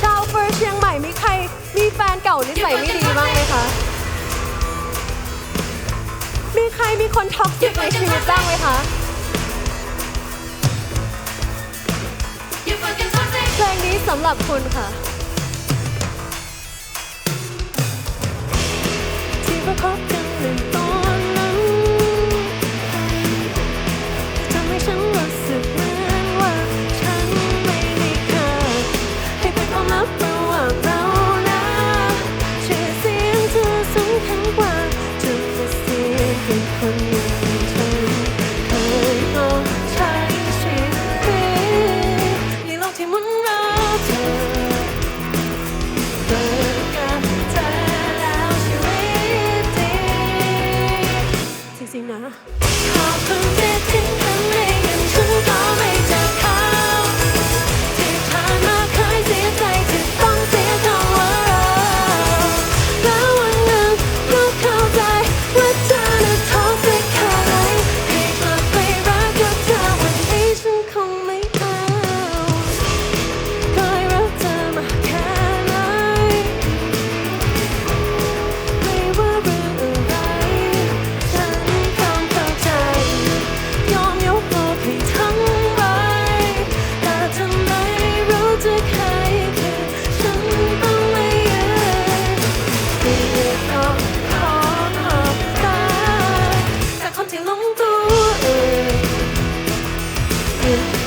ชาวเฟอร์เชียงใหม่มีใคร มีแฟนเก่านิสัยไม่ดีบ้างไหมคะ มีใครมีคนท็อกซิกในชีวิตบ้างไหมคะ เพลงนี้สำหรับคุณค่ะ ที่ประคบ ลงตัวอื่